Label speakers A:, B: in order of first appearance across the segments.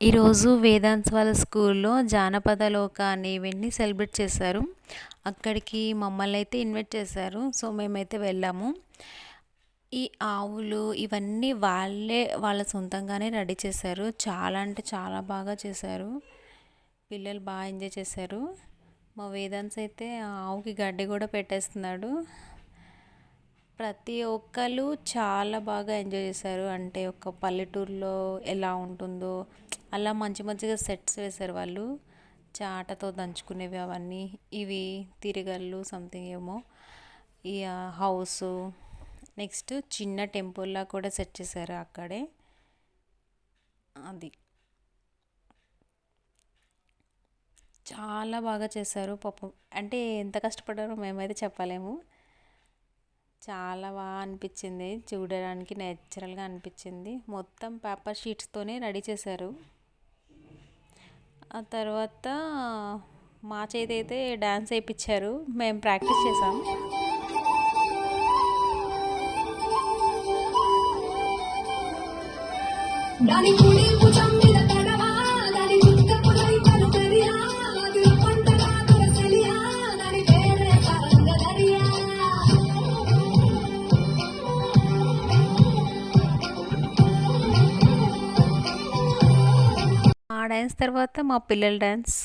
A: ఈరోజు వేదాంత్ వాళ్ళ స్కూల్లో జానపద లోక అనే ఈవెంట్ని సెలబ్రేట్ చేశారు. అక్కడికి మమ్మల్ని అయితే ఇన్వైట్ చేశారు. సో మేమైతే వెళ్ళాము. ఈ ఆవులు ఇవన్నీ వాళ్ళే వాళ్ళ సొంతంగానే రెడీ చేశారు. చాలా అంటే చాలా బాగా చేశారు. పిల్లలు బాగా ఎంజాయ్ చేశారు. మా వేదాంత్ అయితే ఆవుకి గడ్డి కూడా పెట్టేస్తున్నాడు. ప్రతి ఒక్కరు చాలా బాగా ఎంజాయ్ చేశారు. అంటే ఒక పల్లెటూరులో ఎలా ఉంటుందో అలా మంచి మంచిగా సెట్స్ వేశారు వాళ్ళు. చాటతో దంచుకునేవి అవన్నీ. ఇవి తిరగళ్ళు సంథింగ్ ఏమో. ఈ హౌస్. నెక్స్ట్ చిన్న టెంపుల్లా కూడా సెట్ చేశారు అక్కడే. అది. చాలా బాగా చేశారు. పాపం అంటే ఎంత కష్టపడ్డారో మేమైతే చెప్పలేము. చాలా బాగా అనిపించింది. చూడడానికి నేచురల్గా అనిపించింది. మొత్తం పేపర్ షీట్స్తోనే రెడీ చేశారు. ఆ తర్వాత మా చేతి అయితే డ్యాన్స్ వేయించారు. మేము ప్రాక్టీస్ చేసాం. దాని ఆ డ్యాన్స్ తర్వాత మా పిల్లల డ్యాన్స్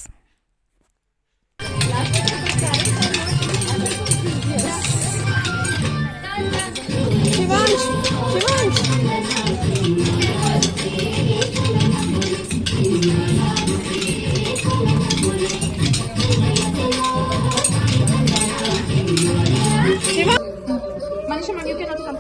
A: మనిషి మన యూ కెనాట్ కమ్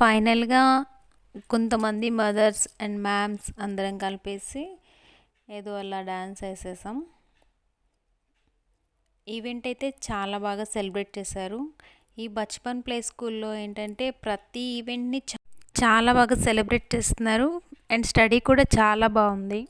A: ఫైనల్గా కొంతమంది మదర్స్ అండ్ మ్యామ్స్ అందరం కలిపేసి ఏదో అలా డ్యాన్స్ వేసేసాం. ఈవెంట్ అయితే చాలా బాగా సెలబ్రేట్ చేశారు. ఈ బచ్పన్ ప్లే స్కూల్లో ఏంటంటే ప్రతి ఈవెంట్ని చాలా బాగా సెలబ్రేట్ చేస్తున్నారు అండ్ స్టడీ కూడా చాలా బాగుంది.